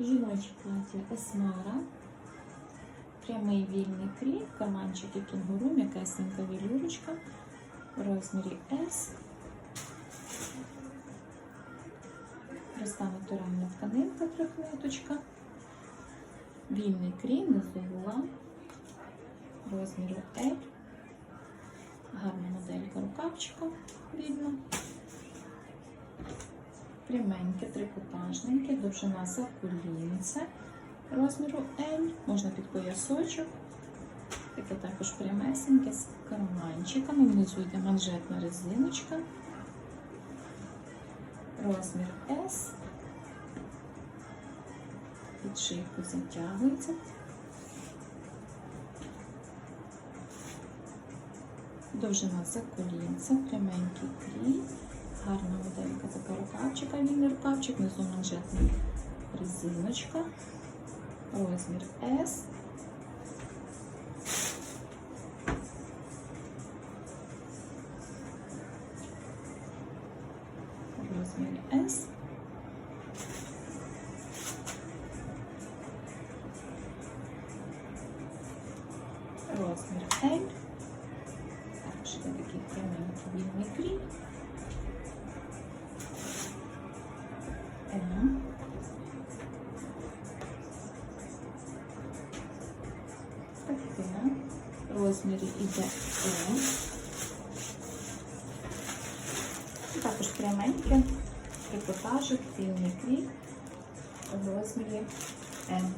Жіноче плаття Есмара. Прямий вільний крій, карманчики кінгуру, м'якесенька вілюрочка в розмірі S. Проста натуральна тканинка трикниточка. Вільний крій, внизу була розміру L. Гарна моделька рукавчика видно. Пряменьке, трикотажненьке, довжина за колінце розміру L, можна під поясочок. Таке також прямесеньке з карманчиками. Внизу йде манжетна резиночка. Розмір S. Під шийку затягується. Довжина за колінце, пряменький крій. Гарна моделька така рукавчика, вільний рукавчик, внизу манжетна резиночка. Розмір S. Розмір S. Розмір L. Також є такий прямий вільний крій. В розмірі іде. І також пряменьке трикотажик, цільний крій в розмірі М.